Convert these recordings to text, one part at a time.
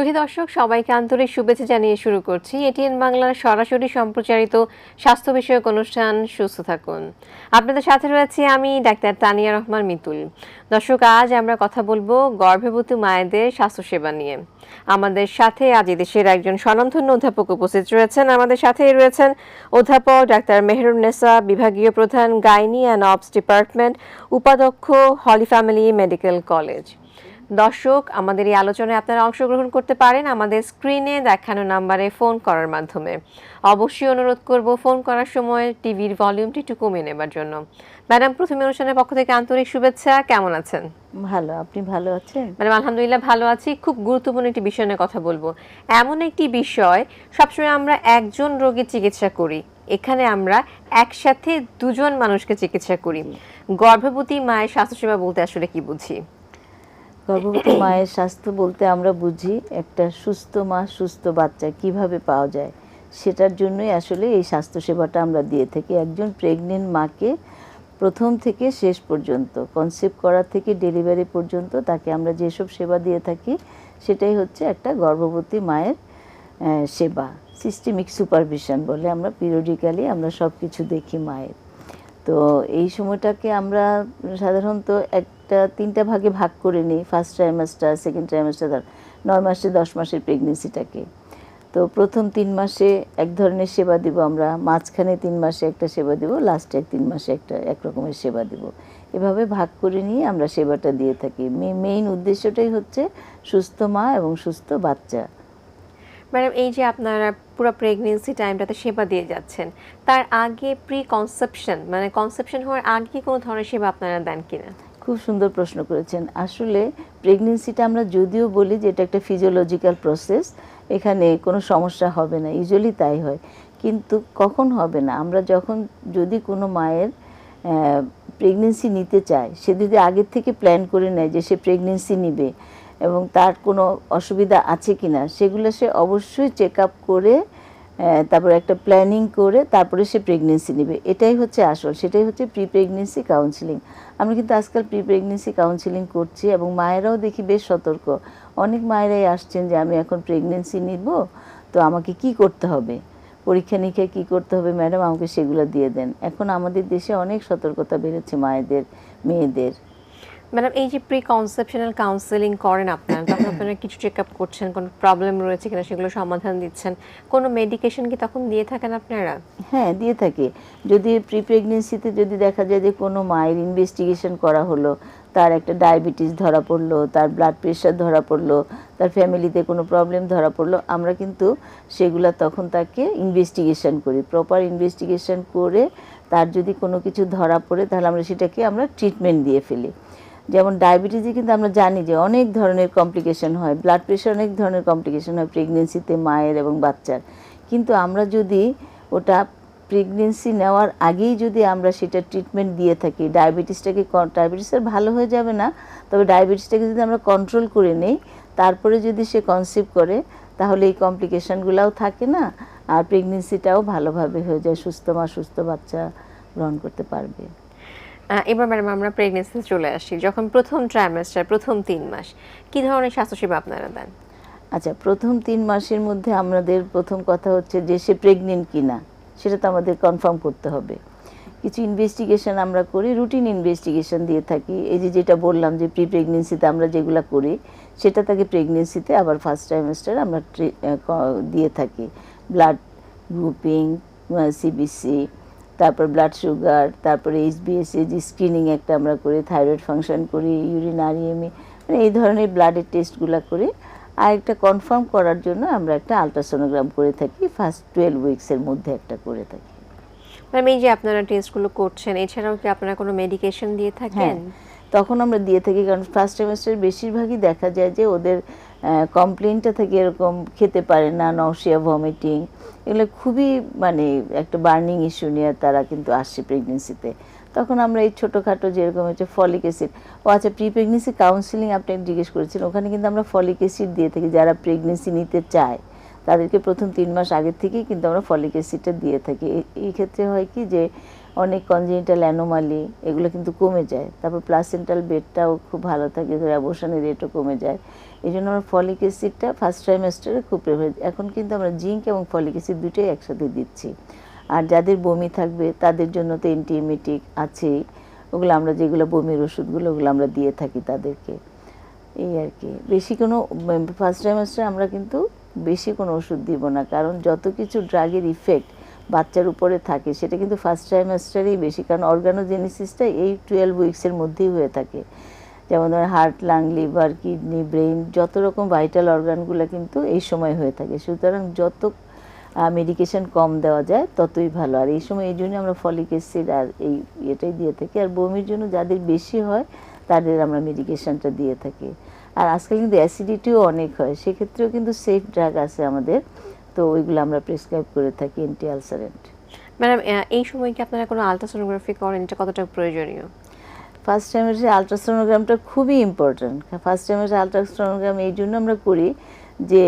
সুধী দর্শক, সবাইকে আন্তরিক শুভেচ্ছা জানিয়ে শুরু করছি। এটিএন বাংলার সরাসরি সম্প্রচারিত স্বাস্থ্য বিষয়ক অনুষ্ঠান, সুস্থ থাকুন। আপনাদের সাথে রয়েছে আমি ডাক্তার তানিয়া রহমান মিতুল। দর্শক, আজ আমরা কথা বলব গর্ভবতী মায়েদের স্বাস্থ্যসেবা নিয়ে। আমাদের সাথে আজ দেশের একজন স্বনামধন্য অধ্যাপক উপস্থিত রয়েছেন। আমাদের সাথে রয়েছেন অধ্যাপক ডাক্তার মেহরুন্নেসা বিভাগীয় প্রধান গাইনি অ্যান্ড অপস ডিপার্টমেন্ট, উপাধ্যক্ষ হলি ফ্যামিলি মেডিকেল কলেজ। দর্শক আমাদের এই আলোচনায় আপনারা অংশগ্রহণ করতে পারেন আমাদের স্ক্রিনে দেখানো নাম্বারে ফোন করার মাধ্যমে। অবশ্যই অনুরোধ করব ফোন করার সময় টিভির ভলিউমটি একটু কমিয়ে নেবার জন্য। ম্যাডাম প্রথমে অনুষ্ঠানের পক্ষ থেকে আন্তরিক শুভেচ্ছা কেমন আছেন? ভালো আপনি ভালো আছেন? ম্যাডাম আলহামদুলিল্লাহ ভালো আছি। খুব গুরুত্বপূর্ণ একটি বিষয় নিয়ে কথা বলব। এমন একটি বিষয় সবসময় আমরা একজন রোগীর চিকিৎসা করি এখানে আমরা একসাথে দুজন মানুষকে চিকিৎসা করি। গর্ভবতী মায়ের স্বাস্থ্যসেবা বলতে আসলে কি বুঝি? গর্ভবতী মায়ের স্বাস্থ্য বলতে আমরা বুঝি একটা সুস্থ মা, সুস্থ বাচ্চা কীভাবে পাওয়া যায়? সেটার জন্যই আসলে এই স্বাস্থ্যসেবাটা আমরা দিয়ে থাকি। একজন প্রেগনেন্ট মাকে প্রথম থেকে শেষ পর্যন্ত কনসেপ্ট করা থেকে ডেলিভারি পর্যন্ত তাকে আমরা যেসব সেবা দিয়ে থাকি, সেটাই হচ্ছে একটা গর্ভবতী মায়ের সেবা। সিস্টেমিক সুপারভিশন বলে আমরা পিরিয়ডিক্যালি আমরা সব কিছু দেখি মায়ের। তো এই সময়টাকে আমরা সাধারণত একটা তিনটা ভাগে ভাগ করে নিই ফার্স্ট ট্রাইমাস্টার সেকেন্ড ট্রাইমাস্টার নয় মাসে দশ মাসের প্রেগনেন্সিটাকে তো প্রথম তিন মাসে এক ধরনের সেবা দিব আমরা, মাঝখানে তিন মাসে একটা সেবা দিব লাস্টে এক তিন মাসে একটা এক রকমের সেবা দিব। এভাবে ভাগ করে নিয়ে আমরা সেবাটা দিয়ে থাকি। মেইন উদ্দেশ্যটাই হচ্ছে সুস্থ মা এবং সুস্থ বাচ্চা। ম্যাডাম, এই যে আপনারা পুরো প্রেগনেন্সি টাইমটাতে সেবা দিয়ে যাচ্ছেন, তার আগে প্রি কনসেপশন মানে কনসেপশন হওয়ার আগে কোনো ধরনের সেবা আপনারা দেন কিনা? খুব সুন্দর প্রশ্ন করেছেন। আসলে প্রেগনেন্সিটা আমরা যদিও বলি যে এটা একটা ফিজিওলজিক্যাল প্রসেস এখানে কোনো সমস্যা হবে না ইউজুয়ালি তাই হয়। কিন্তু কখন হবে না? আমরা যখন যদি কোনো মায়ের প্রেগনেন্সি নিতে চায়, সে যদি আগের থেকে প্ল্যান করে নেয় যে সে প্রেগনেন্সি নিবে এবং তার কোনো অসুবিধা আছে কিনা, সেগুলো সে অবশ্যই চেক আপ করে তারপর একটা প্ল্যানিং করে তারপরে সে প্রেগনেন্সি নেবে। এটাই হচ্ছে আসল, সেটাই হচ্ছে প্রি প্রেগনেন্সি কাউন্সিলিং আমরা কিন্তু আজকাল প্রি প্রেগনেন্সি কাউন্সিলিং করছি এবং মায়েরাও দেখি বেশ সতর্ক। অনেক মায়েরাই আসছেন যে, আমি এখন প্রেগনেন্সি নিব, তো আমাকে কি করতে হবে? পরীক্ষা নিরীক্ষা কী করতে হবে, ম্যাডাম? আমাকে সেগুলো দিয়ে দেন। এখন আমাদের দেশে অনেক সতর্কতা বেড়েছে মায়েদের, মেয়েদের। ম্যাডাম এই যে প্রি কনসেপশনাল কাউন্সেলিং করেন আপনারা তখন আপনারা কিছু চেক আপ করছেন কোনো প্রবলেম রয়েছে কিনা সেগুলো সমাধান দিচ্ছেন কোনো মেডিকেশন কি তখন দিয়ে থাকেন আপনারা? হ্যাঁ দিয়ে থাকে। যদি প্রি প্রেগনেন্সিতে যদি দেখা যায় যে কোনো মায়ের ইনভেস্টিগেশন করা হলো তার একটা ডায়াবেটিস ধরা পড়ল তার ব্লাড প্রেশার ধরা পড়ল তার ফ্যামিলিতে কোনো প্রবলেম ধরা পড়ল আমরা কিন্তু সেগুলো তখন তাকে ইনভেস্টিগেশন করি। প্রপার ইনভেস্টিগেশন করে তার যদি কোনো কিছু ধরা পড়ে তাহলে আমরা সেটাকে আমরা ট্রিটমেন্ট দিয়ে ফেলি। যেমন ডায়াবেটিসে কিন্তু আমরা জানি যে অনেক ধরনের কমপ্লিকেশন হয় ব্লাড প্রেশার অনেক ধরনের কমপ্লিকেশন হয় প্রেগনেন্সিতে মায়ের এবং বাচ্চার। কিন্তু আমরা যদি ওটা প্রেগনেন্সি নেওয়ার আগেই যদি আমরা সেটা ট্রিটমেন্ট দিয়ে থাকি, ডায়াবেটিসটাকে ডায়াবেটিসের ভালো হয়ে যাবে না, তবে ডায়াবেটিসটাকে যদি আমরা কন্ট্রোল করে নেই, তারপরে যদি সে কনসিভ করে, তাহলে এই কমপ্লিকেশনগুলোও থাকে না, আর প্রেগনেন্সিটাও ভালোভাবে হয়ে যায়, সুস্থ মা, সুস্থ বাচ্চা গ্রহণ করতে পারবে। এবার ম্যাডাম আমরা প্রেগনেন্সিতে চলে আসি। যখন প্রথম ট্রাইমেস্টার প্রথম তিন মাস, কি ধরনের স্বাস্থ্যসেবা আপনারা দেন? আচ্ছা প্রথম তিন মাসের মধ্যে আমাদের প্রথম কথা হচ্ছে যে, সে প্রেগনেন্ট কিনা, সেটা তো আমাদের কনফার্ম করতে হবে। কিছু ইনভেস্টিগেশন আমরা করি রুটিন ইনভেস্টিগেশন দিয়ে থাকি। এই যে যেটা বললাম যে প্রি প্রেগনেন্সিতে আমরা যেগুলো করি, সেটা তাকে প্রেগনেন্সিতে আবার ফার্স্ট টাইমেস্টার আমরা দিয়ে থাকি। ব্লাড গ্রুপিং সিবিসি তারপর ব্লাড সুগার তারপরে এইচবিএসএজ স্ক্রিনিং একটা আমরা করি থাইরয়েড ফাংশন করি ইউরিন আরইএমই মানে এই ধরনের ব্লাডের টেস্টগুলো করি আর একটা কনফার্ম করার জন্য আমরা একটা আলট্রাসোনোগ্রাম করে থাকি ফার্স্ট টুয়েলভ উইক্সের মধ্যে একটা করে থাকি। ম্যাম এই যে আপনারা টেস্টগুলো করছেন এছাড়াও কি আপনারা কোনো মেডিকেশন দিয়ে থাকেন? হ্যাঁ তখন আমরা দিয়ে থাকি কারণ ফার্স্ট সেমেস্টার বেশিরভাগই দেখা যায় যে ওদের কমপ্লেনটা থেকে এরকম খেতে পারে না নশিয়া ভমিটিং এগুলো খুবই মানে একটা বার্নিং ইস্যু নিয়ে তারা কিন্তু আসছে প্রেগনেন্সিতে তখন আমরা এই ছোটোখাটো যেরকম হচ্ছে ফলিক অ্যাসিড ও আচ্ছা প্রি প্রেগনেন্সি কাউন্সিলিং আপনি জিজ্ঞেস করেছেন, ওখানে কিন্তু আমরা ফলিক অ্যাসিড দিয়ে থাকি, যারা প্রেগনেন্সি নিতে চায়, তাদেরকে প্রথম তিন মাস আগের থেকেই কিন্তু আমরা ফলিক অ্যাসিডটা দিয়ে থাকি। এই ক্ষেত্রে হয় কি যে, অনেক কনজেনিটাল অ্যানোমালি এগুলো কিন্তু কমে যায়। তারপর প্লাসেন্টাল বেডটাও খুব ভালো থাকে অ্যাবোশনের রেটও কমে যায়। এই জন্য আমরা ফলিক অ্যাসিডটা ফার্স্ট ট্রাইমেস্টারে খুব প্রেফার এখন কিন্তু আমরা জিঙ্ক এবং ফলিক অ্যাসিড দুটোই একসাথে দিচ্ছি। আর যাদের বমি থাকবে, তাদের জন্য তো অ্যান্টিএমেটিক আছেই ওগুলো আমরা যেগুলো বমির ওষুধগুলো, ওগুলো আমরা দিয়ে থাকি তাদেরকে। এই আর কি। বেশি কোনো ফার্স্ট ট্রাইমেস্টারে আমরা কিন্তু বেশি কোনো ওষুধ দিব না। কারণ যত কিছু ড্রাগের ইফেক্ট বাচ্চার উপরে থাকে, সেটা কিন্তু ফার্স্ট ট্রাইমেস্টারেই বেশি। কারণ অর্গানোজেনেসিসটা এই টুয়েলভ উইক্সের মধ্যেই হয়ে থাকে। যেমন ধরেন heart lung liver kidney brain যত রকম ভাইটাল অর্গানগুলো কিন্তু এই সময় হয়ে থাকে। সুতরাং যত মেডিকেশন কম দেওয়া যায়, ততই ভালো। আর এই সময় এই জন্য আমরা ফলিক অ্যাসিড আর এই এটাই দিয়ে থাকি। আর বমির জন্য যাদের বেশি হয়, তাদের আমরা মেডিকেশনটা দিয়ে থাকি। আর আজকাল কিন্তু অ্যাসিডিটিও অনেক হয়। সেক্ষেত্রেও কিন্তু সেফ ড্রাগ আছে আমাদের। তো ওইগুলো আমরা প্রেসক্রাইব করে থাকি অ্যান্টি আলসারেন্ট ম্যাডাম এই সময় কি আপনারা কোনো আলট্রাসোনোগ্রাফি করেন? এটা কতটা প্রয়োজনীয়? ফার্স্ট টাইমের যে আলট্রাসোনোগ্রামটা খুবই ইম্পর্ট্যান্ট ফার্স্ট টাইমের আলট্রাসোনোগ্রাম এই জন্য আমরা করি যে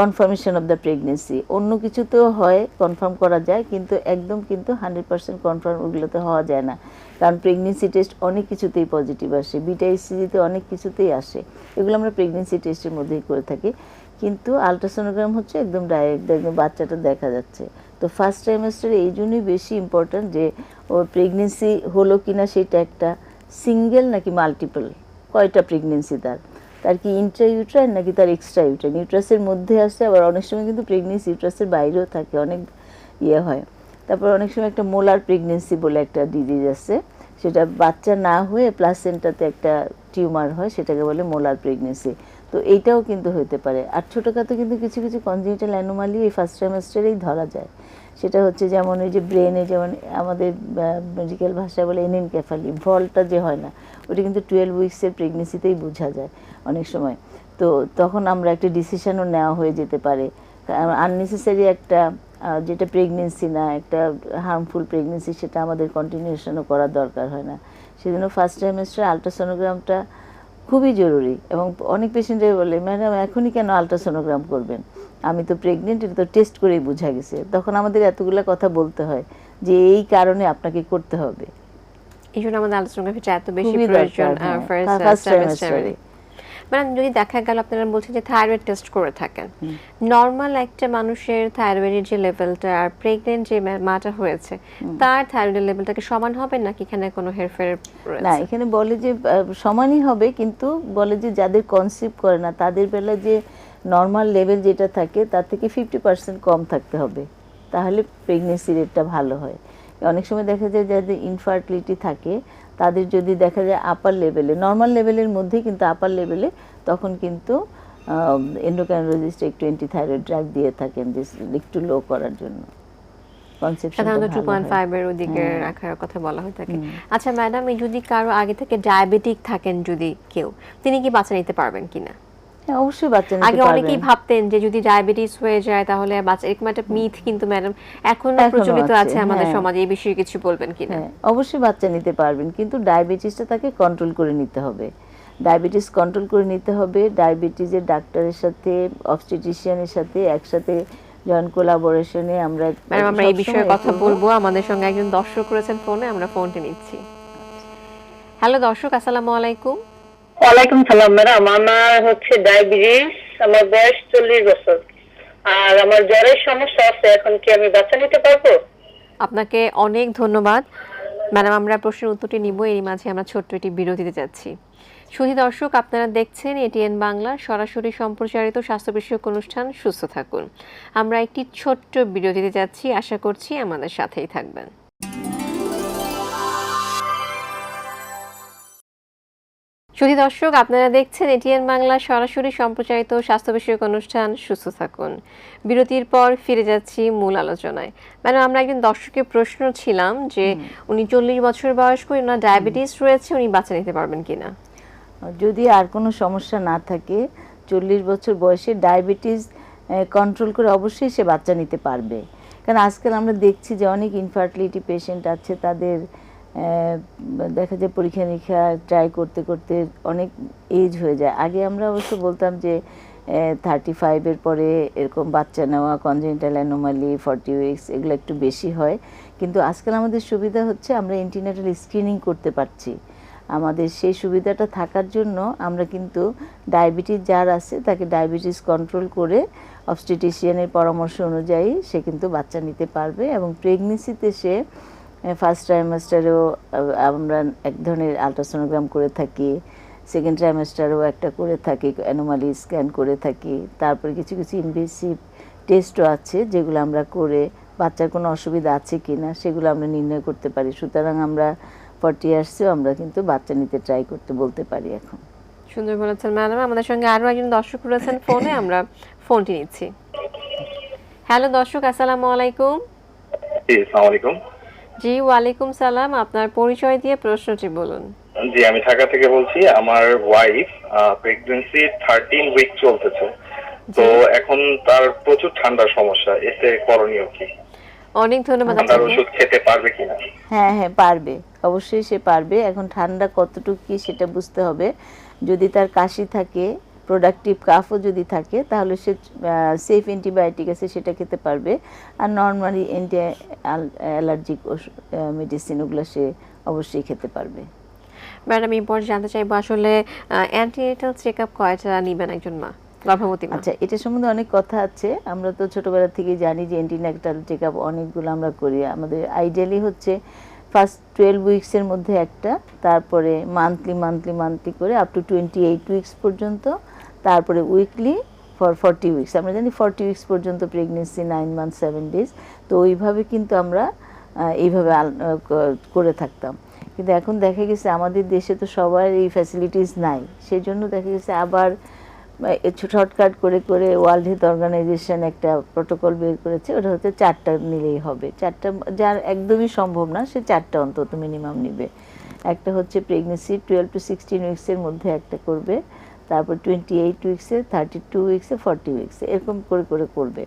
কনফার্মেশন অফ দ্য প্রেগনেন্সি অন্য কিছুতেও হয় কনফার্ম করা যায়, কিন্তু একদম কিন্তু হান্ড্রেড পার্সেন্ট কনফার্ম ওগুলোতে হওয়া যায় না। কারণ প্রেগনেন্সি টেস্ট অনেক কিছুতেই পজিটিভ আসে বিটা ইসিজিতে অনেক কিছুতেই আসে। এগুলো আমরা প্রেগনেন্সি টেস্টের মধ্যেই করে থাকি। কিন্তু আলট্রাসোনোগ্রাম হচ্ছে একদম ডাইরেক্ট একদম বাচ্চাটা দেখা যাচ্ছে। তো ফার্স্ট ট্রাইমেস্টারে এই জন্যই বেশি ইম্পর্ট্যান্ট যে ওর প্রেগনেন্সি হলো কিনা সেটা একটা সিঙ্গেল নাকি মাল্টিপল কয়টা প্রেগনেন্সি তার? তার কি ইন্ট্রা ইউট্রাইন নাকি তার এক্সট্রা ইউট্রাইন ইউট্রাসের মধ্যে আসে আবার অনেক সময় কিন্তু প্রেগনেন্সি ইউট্রাসের বাইরেও থাকে, অনেক ইয়ে হয়। তারপর অনেক সময় একটা মোলার প্রেগনেন্সি বলে একটা ডিজিজ আছে, সেটা বাচ্চা না হয়ে প্লাসেন্টাতে একটা টিউমার হয়, সেটাকে বলে মোলার প্রেগনেন্সি তো এইটাও কিন্তু হতে পারে। আর ছোটোখাটো কিন্তু কিছু কিছু কনজিনিটাল অ্যানোমালি এই ফার্স্ট ট্রাইমাস্টারেই ধরা যায়। সেটা হচ্ছে যেমন ওই যে ব্রেনে যেমন আমাদের মেডিকেল ভাষায় বলে এনএনকেফালি ভলটা যে হয় না, ওটা কিন্তু টুয়েলভ উইক্সের প্রেগনেন্সিতেই বোঝা যায় অনেক সময়। তো তখন আমরা একটা ডিসিশনও নেওয়া হয়ে যেতে পারে। আননেসেসারি একটা যেটা প্রেগনেন্সি না, একটা হার্মফুল প্রেগনেন্সি সেটা আমাদের কন্টিনিউশনও করার দরকার হয় না। সেজন্য ফার্স্ট ট্রাইমেস্টার আলট্রাসোনোগ্রামটা খুবই জরুরি এবং অনেক পেশেন্টের বলে ম্যাডাম এখনই কেন আলট্রাসোনোগ্রাম করবেন আমি তো প্রেগনেন্ট এটা তো টেস্ট করেই বোঝা গেছে তখন আমাদের এতগুলো কথা বলতে হয় যে এই কারণে আপনাকে করতে হবে এই জন্য আমাদের আলট্রাসোনোগ্রাফিটা এত বেশি প্রয়োজন হ্যাঁ। ফার্স্ট সেমিস্টারে। ম্যাডাম যদি দেখা গেল আপনারা বলছেন যে থাইরয়েড টেস্ট করে থাকেন নর্মাল একটা মানুষের থাইরয়েডের যে লেভেলটা আর প্রেগনেন্ট যে মাটা হয়েছে তার থাইরয়েডের লেভেলটাকে সমান হবে নাকি এখানে কোনো হেরফের না এখানে বলে যে সমানই হবে কিন্তু বলে যে যাদের কনসিভ করে না তাদের বেলায় যে নর্মাল লেভেল যেটা থাকে তার থেকে ফিফটি পার্সেন্ট কম থাকতে হবে। তাহলে প্রেগনেন্সি রেটটা ভালো হয়। অনেক সময় দেখা যায় যাদের ইনফার্টিলিটি থাকে তাদের যদি দেখা যায় আপার লেভেলে নর্মাল লেভেলের মধ্যে কিন্তু আপার লেভেলে তখন কিন্তু এন্ডোক্রাইনোলজিস্ট একটু অ্যান্টিথাইরয়েড ড্রাগ দিয়ে থাকেন যে একটু লো করার জন্য। কনসেপশন সাধারণত টু পয়েন্ট ফাইভের ওদিকে রাখার কথা বলা হয়ে থাকে। আচ্ছা ম্যাডাম এই যদি কারও আগে থেকে ডায়াবেটিক থাকেন যদি কেউ তিনি কি বাঁচা নিতে পারবেন কিনা? অবশ্যই বাচ্চা আগে অনেকেই ভাবতেন যে যদি ডায়াবেটিস হয়ে যায় তাহলে বাচ্চা এরকম একটা মিথ কিন্তু ম্যাডাম এখনও এখনও প্রচলিত আছে, আছে আমাদের হ্যাঁ। সমাজে এই বিষয়ে কিছু বলবেন কিনা? হ্যাঁ অবশ্যই বাচ্চা নিতে পারবেন কিন্তু ডায়াবেটিসটা তাকে কন্ট্রোল করে নিতে হবে। ডায়াবেটিস কন্ট্রোল করে নিতে হবে ডায়াবেটিসের ডাক্তারের সাথে অবস্টিটিশিয়ানের সাথে একসাথে জয়েন্ট কোলাবোরেশনে আমরা আমরা এই বিষয়ে কথা বলব আমাদের সঙ্গে একজন দর্শক রয়েছেন ফোনে আমরা ফোনটি নিচ্ছি। হ্যালো দর্শক আসসালামু আলাইকুম। ওয়ালাইকুম সালাম, ম্যাডাম। আমার হচ্ছে ডায়াবেটিস, আমার বয়স চল্লিশ বছর। আর আমার জ্বরের সমস্যা আছে, এখন কি আমি বাচ্চা নিতে পারব? আপনাকে অনেক ধন্যবাদ। ম্যাডাম, আমরা প্রশ্নের উত্তরটি নিব, এরই মাঝে আমরা ছোট্ট একটি বিরতিতে যাচ্ছি। সুধী দর্শক, আপনারা দেখছেন এটিএন বাংলা, সরাসরি সম্প্রচারিত স্বাস্থ্য বিষয়ক অনুষ্ঠান, সুস্থ থাকুন। আমরা একটি ছোট্ট বিরতিতে যাচ্ছি, আশা করছি আমাদের সাথেই থাকবেন। সুধী দর্শক আপনারা দেখছেন এটিএন বাংলা সরাসরি সম্প্রচারিত স্বাস্থ্য বিষয়ক অনুষ্ঠান। সুস্থ থাকুন। বিরতির পর ফিরে যাচ্ছি মূল আলোচনায়। ম্যাডাম আমরা একজন দর্শকের প্রশ্ন ছিলাম যে উনি চল্লিশ বছর বয়স্ক ওনার ডায়াবেটিস রয়েছে উনি বাচ্চা নিতে পারবেন কিনা? যদি আর কোনো সমস্যা না থাকে চল্লিশ বছর বয়সে ডায়াবেটিস কন্ট্রোল করে অবশ্যই সে বাচ্চা নিতে পারবে। কারণ আজকাল আমরা দেখছি যে অনেক ইনফার্টিলিটি পেশেন্ট আছে তাদের দেখা যায় পরীক্ষা নিরীক্ষা ট্রাই করতে করতে অনেক এজ হয়ে যায়। আগে আমরা অবশ্য বলতাম যে থার্টি ফাইভের পরে এরকম বাচ্চা নেওয়া কনজেন্টাল অ্যানোমালি ফর্টি উইক্স এগুলো একটু বেশি হয়। কিন্তু আজকাল আমাদের সুবিধা হচ্ছে আমরা ইন্টিনেটাল স্ক্রিনিং করতে পারছি। আমাদের সেই সুবিধাটা থাকার জন্য আমরা কিন্তু ডায়াবেটিস যার আছে তাকে ডায়াবেটিস কন্ট্রোল করে অবস্টিটিশিয়ানের পরামর্শ অনুযায়ী সে কিন্তু বাচ্চা নিতে পারবে এবং প্রেগনেন্সিতে সে ফার্স্ট ট্রাইমাস্টারেও আমরা এক ধরনের আলট্রাসোনোগ্রাম করে থাকি সেকেন্ড ট্রাইমাস্টারও একটা করে থাকি অ্যানোমালি স্ক্যান করে থাকি তারপরে কিছু কিছু ইনভেসিভ টেস্টও আছে যেগুলো আমরা করে বাচ্চার কোনো অসুবিধা আছে কি না সেগুলো আমরা নির্ণয় করতে পারি। সুতরাং আমরা ফর্টি ইয়ার্সেও আমরা কিন্তু বাচ্চা নিতে ট্রাই করতে বলতে পারি এখন। সুন্দর বলেছেন ম্যাডাম। আমাদের সঙ্গে আরও একজন দর্শক রয়েছেন ফোনে আমরা ফোনটি নিচ্ছি। হ্যালো দর্শক আসসালামু আলাইকুম। আসসালামু আলাইকুম। জি ওয়ালাইকুম সালাম। আপনার পরিচয় দিয়ে প্রশ্নটি বলুন। জি আমি ঢাকা থেকে বলছি আমার ওয়াইফ প্রেগন্যান্সি থার্টিন উইক চলতেছে। তো এখন তার প্রচুর ঠান্ডার সমস্যা এতে করণীয় কি? অনেক ধন্যবাদ আপনাকে। ওষুধ খেতে পারবে কিনা? হ্যাঁ হ্যাঁ পারবে। অবশ্যই সে পারবে। এখন ঠান্ডা কতটুকু কি সেটা বুঝতে হবে। যদি তার কাশি থাকে প্রোডাক্টিভ কাফও যদি থাকে তাহলে সে সেফ অ্যান্টিবায়োটিক আছে সেটা খেতে পারবে। আর নর্মালি অ্যান্টি অ্যালার্জিক মেডিসিন ওগুলো সে অবশ্যই খেতে পারবে। ম্যাডাম পর্যায়ে জানতে চাইব আসলে অ্যান্টিনেটাল চেক আপ কয়টা নিবেন একজন মা? গর্ভবতী আচ্ছা এটা সম্বন্ধে অনেক কথা আছে। আমরা তো ছোটবেলা থেকে জানি যে অ্যান্টিনাক্টাল চেক আপ অনেকগুলো আমরা করি। আমাদের আইডিয়ালি হচ্ছে ফার্স্ট টুয়েলভ উইক্সের মধ্যে একটা তারপরে মান্থলি মান্থলি মান্থলি করে up to twenty eight weeks পর্যন্ত তারপরে উইকলি ফর ফর্টি উইক্স আমরা জানি ফর্টি উইক্স পর্যন্ত pregnancy nine month seven days তো ওইভাবে কিন্তু আমরা এইভাবে করে থাকতাম। কিন্তু এখন দেখা গেছে আমাদের দেশে তো সবার এই ফ্যাসিলিটিস নাই সেই জন্য দেখা গেছে আবার শর্টকাট করে করে ওয়ার্ল্ড হেলথ অর্গানাইজেশন একটা প্রোটোকল বের করেছে, ওটা হচ্ছে চারটা নিলেই হবে। চারটা, যার একদমই সম্ভব না, সে চারটা অন্তত মিনিমাম নিবে। একটা হচ্ছে প্রেগনেন্সি টুয়েলভ টু সিক্সটিন উইক্সের মধ্যে একটা করবে। তারপর টোয়েন্টি এইট উইক্সে থার্টি টু উইক্সে ফর্টি উইক্সে এরকম করে করে করবে।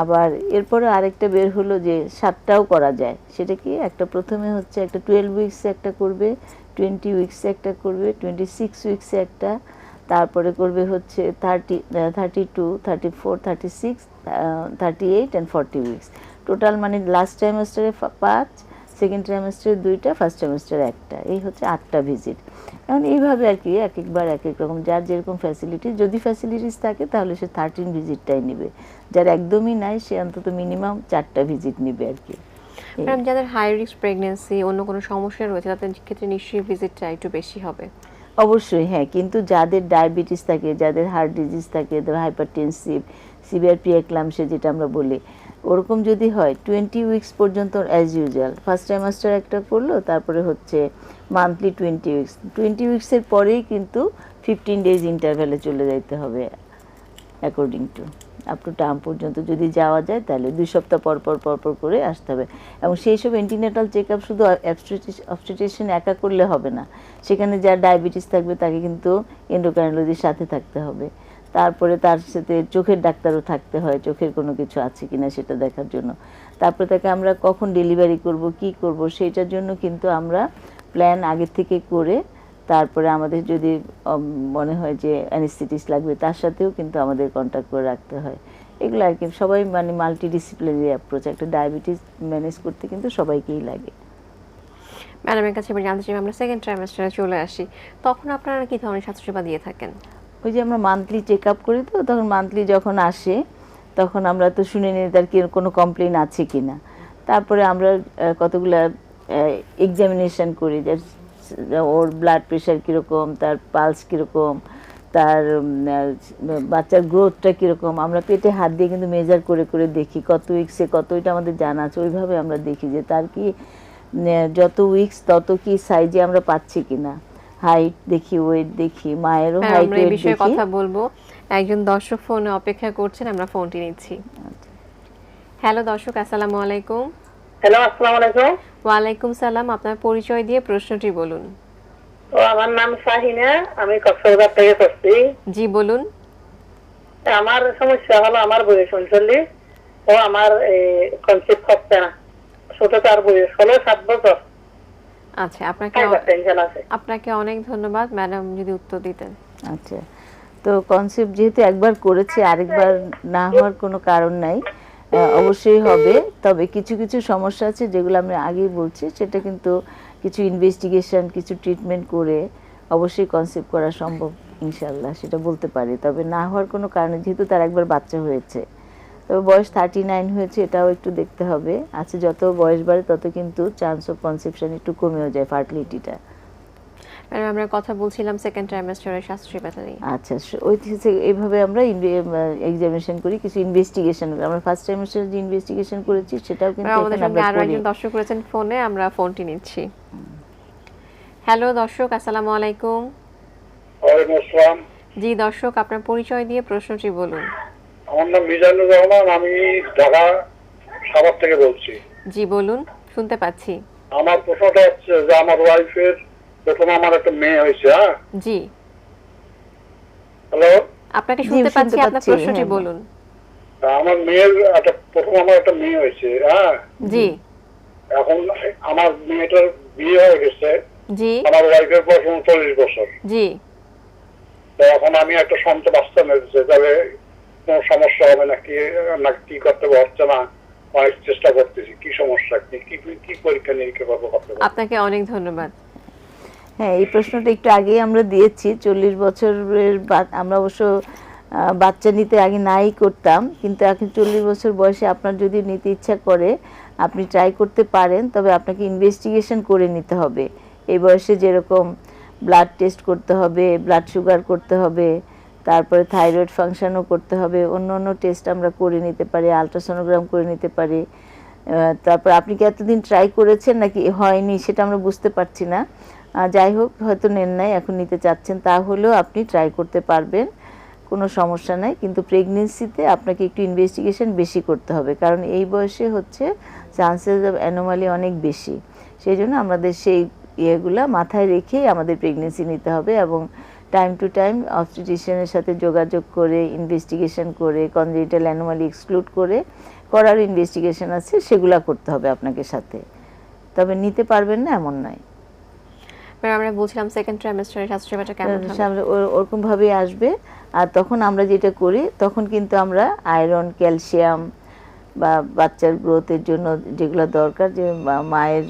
আবার এরপরে আরেকটা বের হলো যে সাতটাও করা যায়। সেটা কি? একটা প্রথমে হচ্ছে একটা টুয়েলভ উইক্সে একটা করবে টোয়েন্টি উইক্সে একটা করবে টোয়েন্টি সিক্স উইক্সে একটা, তারপরে করবে হচ্ছে thirty thirty two thirty four thirty six thirty eight and forty weeks total মানে লাস্ট ট্রাইমাস্টারে পাঁচ সেকেন্ড ট্রাইমাস্টারে দুইটা ফার্স্ট ট্রাইমাস্টারে একটা। এই হচ্ছে আটটা ভিজিট এখন এইভাবে আর কি এক একবার এক এক রকম যার যেরকম ফ্যাসিলিটি যদি ফ্যাসিলিটিস থাকে তাহলে সে থার্টিন ভিজিটটাই নেবে। যার একদমই নাই সে অন্তত মিনিমাম চারটা ভিজিট নেবে আর কি। ম্যাডাম যাদের হাই রিস্ক প্রেগনেন্সি অন্য কোনো সমস্যা রয়েছে তাদের ক্ষেত্রে নিশ্চয়ই ভিজিটটা একটু বেশি হবে। অবশ্যই হ্যাঁ কিন্তু যাদের ডায়াবেটিস থাকে যাদের হার্ট ডিজিজ থাকে যাদের হাইপারটেনসিভ সিভিয়ার প্রিয়াক্লামসে যেটা আমরা বলি ওরকম যদি হয় টোয়েন্টি উইকস পর্যন্ত অ্যাজ ইউজুয়াল ফার্স্ট টাইমাস্টার একটা করল তারপরে হচ্ছে মান্থলি টোয়েন্টি উইকস টোয়েন্টি উইকসের পরেই কিন্তু ফিফটিন ডেজ ইন্টারভ্যালে চলে যাইতে হবে according to up to term পর্যন্ত যদি যাওয়া যায়, তাহলে দুই সপ্তাহ পর পর পর পর করে আসতে হবে। এবং সেই সব অ্যান্টিনেটাল চেক আপ শুধু অবস্টিটিউশন একা করলে হবে না। সেখানে যার ডায়াবেটিস থাকবে, তাকে কিন্তু এন্ডোক্রাইনোলজির সাথে থাকতে হবে। তারপরে তার সাথে চোখের ডাক্তারও থাকতে হয়, চোখের কোনো কিছু আছে কিনা সেটা দেখার জন্য। তারপরে তাকে আমরা কখন ডেলিভারি করব, কি করব, সেটার জন্য কিন্তু আমরা প্ল্যান আগে থেকে করে তারপরে আমাদের যদি মনে হয় যে অ্যানেস্থেটিস লাগবে তার সাথেও কিন্তু আমাদের কন্ট্যাক্ট করে রাখতে হয়। এগুলো আর কি, সবাই মানে মাল্টি ডিসিপ্লিনারি অ্যাপ্রোচ একটা ডায়াবেটিস ম্যানেজ করতে কিন্তু সবাইকেই লাগে। ম্যাডামের কাছে এবার জানতে চাই, আমরা সেকেন্ড ট্রাইমাস্টারে চলে আসি, তখন আপনারা কি ধরনের স্বাস্থ্যসেবা দিয়ে থাকেন? ওই যে আমরা মান্থলি চেক আপ করি তো, তখন মান্থলি যখন আসে, তখন আমরা তো শুনে নিই তার কি কোনো কমপ্লেন আছে কি না তারপরে আমরা কতগুলা এক্সামিনেশন করি যে ওর ব্লাড প্রেশার কীরকম, তার পালস কীরকম, তার বাচ্চার গ্রোথটা কীরকম। আমরা পেটে হাত দিয়ে কিন্তু মেজার করে করে দেখি কত উইক্সে কত এটা আমাদের জানা আছে। ওইভাবে আমরা দেখি যে তার কি যত উইক্স তত কি সাইজে আমরা পাচ্ছি কিনা। হাইট দেখি ওয়েট দেখি মায়েরও হাইট আমরা এই বিষয়ে কথা বলব। একজন দর্শক ফোনে অপেক্ষা করছেন আমরা ফোনটি নিচ্ছি। হ্যালো দর্শক আসসালামু আলাইকুম। হ্যালো আসসালামু আলাইকুম। ওয়ালাইকুম সালাম আপনার পরিচয় দিয়ে প্রশ্নটি বলুন। ও আমার নাম শাহিনা আমি কক্সবাজার থেকে করছি জি বলুন। আমার সমস্যা হলো আমার বয়স উনচল্লিশ। ও আমার কনসেপ্ট হচ্ছে না ছোট তার বয়স হলো সাত বছর। আচ্ছা আপনাকে আছে। আপনাকে অনেক ধন্যবাদ ম্যাডাম যদি উত্তর দিতেন। আচ্ছা তো কনসেপ্ট যেহেতু একবার করেছে আরেকবার না হওয়ার কোনো কারণ নাই অবশ্যই হবে তবে কিছু কিছু সমস্যা আছে যেগুলো আমরা আগেই বলছি সেটা কিন্তু কিছু ইনভেস্টিগেশন কিছু ট্রিটমেন্ট করে অবশ্যই কনসেপ্ট করা সম্ভব ইনশাল্লাহ সেটা বলতে পারি। তবে না হওয়ার কোনো কারণে যেহেতু তার একবার বাচ্চা হয়েছে তবে বয়স থার্টি নাইন হয়েছে এটাও একটু দেখতে হবে। আচ্ছা যত বয়স বাড়ে তত কিন্তু চান্স অফ কনসেপশন একটু কমেও যায় ফার্টিলিটিটা ম্যাডাম আমরা কথা বলছিলাম সেকেন্ড ট্রাইমেস্টারের স্বাস্থ্যসেবাটা নিয়ে। আচ্ছা ওই এইভাবে আমরা এক্সামিনেশন করি কিছু ইনভেস্টিগেশন আমরা ফার্স্ট যে ইনভেস্টিগেশন করেছি সেটাও কিন্তু আমাদের সঙ্গে আরও একজন দর্শক রয়েছেন ফোনে আমরা ফোনটি নিচ্ছি। হ্যালো দর্শক আসসালামু আলাইকুম। ওয়ালাইকুম আসসালাম। জি দর্শক আপনার পরিচয় দিয়ে প্রশ্নটি বলুন। আমার নাম মিজানুর রহমান আমি ঢাকা সাভার থেকে বলছি। জি বলুন শুনতে পাচ্ছি। আমার প্রশ্নটা হচ্ছে যে আমার ওয়াইফের প্রথমে আমার একটা মেয়ে হয়েছে হ্যাঁ? জি। হ্যালো? আপনাকে শুনতে পাচ্ছি আপনার প্রশ্নটি হ্যাঁ। বলুন। আমার মেয়ের একটা প্রথম আমার একটা মেয়ে হয়েছে হ্যাঁ? জি। এখন আমার মেয়েটার বিয়ে হয়ে গেছে। জি। আমার ওয়াইফের বয়স উনচল্লিশ বছর। জি। তো এখন আমি একটা সন্তান বাচ্চা নিয়েছে তাহলে কোনো সমস্যা হবে না কি না কি করতে পারছে না অনেক চেষ্টা করতেছি কি সমস্যা কি কি কি পরীক্ষা নিরীক্ষা করব করতে আপনাকে অনেক ধন্যবাদ। হ্যাঁ এই প্রশ্নটা একটু আগেই আমরা দিয়েছি চল্লিশ বছরের আমরা অবশ্য বাচ্চা নিতে আগে নাই করতাম কিন্তু এখন চল্লিশ বছর বয়সে আপনার যদি নিতে ইচ্ছা করে আপনি ট্রাই করতে পারেন তবে আপনাকে ইনভেস্টিগেশন করে নিতে হবে। এই বয়সে যেরকম ব্লাড টেস্ট করতে হবে ব্লাড সুগার করতে হবে তারপরে থাইরয়েড ফাংশনও করতে হবে, অন্য অন্য টেস্ট আমরা করে নিতে পারি আলট্রাসোনোগ্রাম করে নিতে পারি। তারপর আপনি কি এতদিন ট্রাই করেছেন নাকি হয়নি সেটা আমরা বুঝতে পারছি না। যাই হোক, হয়তো নেন নাই, এখন নিতে চাচ্ছেন, তাহলেও আপনি ট্রাই করতে পারবেন, কোনো সমস্যা নাই। কিন্তু প্রেগনেন্সিতে আপনাকে একটু ইনভেস্টিগেশন বেশি করতে হবে, কারণ এই বয়সে হচ্ছে চান্সেস অফ অ্যানোমালি অনেক বেশি। সেই জন্য আমাদের সেই ইয়েগুলো মাথায় রেখেই আমাদের প্রেগনেন্সি নিতে হবে এবং টাইম টু টাইম অবস্টিটিশিয়ানের সাথে যোগাযোগ করে ইনভেস্টিগেশন করে কনজেনিটাল অ্যানোমালি এক্সক্লুড করে করার ইনভেস্টিগেশন আছে সেগুলা করতে হবে আপনাকে সাথে। তবে নিতে পারবেন না এমন নয়। আমরা বলছিলাম সেকেন্ড ট্রাইমেস্টারের স্বাস্থ্যসেবাটা কেমন হবে? ও- ওরকম ভাবেই আসবে। আর তখন আমরা যেটা করি তখন কিন্তু আমরা আয়রন ক্যালসিয়াম বা বাচ্চার গ্রোথের জন্য যেগুলো দরকার যে মায়ের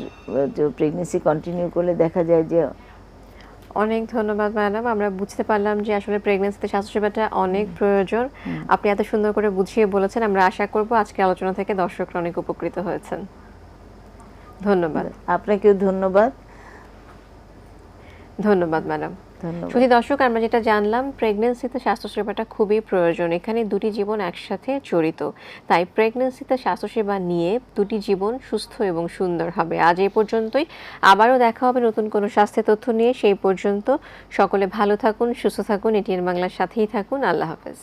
যে প্রেগনেন্সি কন্টিনিউ করলে দেখা যায় যে অনেক ধন্যবাদ ম্যাডাম। আমরা বুঝতে পারলাম যে আসলে প্রেগনেন্সিতে স্বাস্থ্যসেবাটা অনেক প্রয়োজন। আপনি এত সুন্দর করে বুঝিয়ে বলেছেন। আমরা আশা করব আজকে আলোচনা থেকে দর্শকরা অনেক উপকৃত হয়েছেন। ধন্যবাদ। আপনাকেও ধন্যবাদ। ধন্যবাদ ম্যাডাম। শুধু দর্শক, আমরা যেটা জানলাম প্রেগনেন্সিতে স্বাস্থ্যসেবাটা খুবই প্রয়োজন। এখানে দুটি জীবন একসাথে জড়িত। তাই প্রেগনেন্সিতে স্বাস্থ্যসেবা নিয়ে দুটি জীবন সুস্থ এবং সুন্দর হবে। আজ এই পর্যন্তই। আবারও দেখা হবে নতুন কোনো স্বাস্থ্য তথ্য নিয়ে। সেই পর্যন্ত সকলে ভালো থাকুন, সুস্থ থাকুন, এটিএন বাংলার সাথেই থাকুন। আল্লাহ হাফেজ।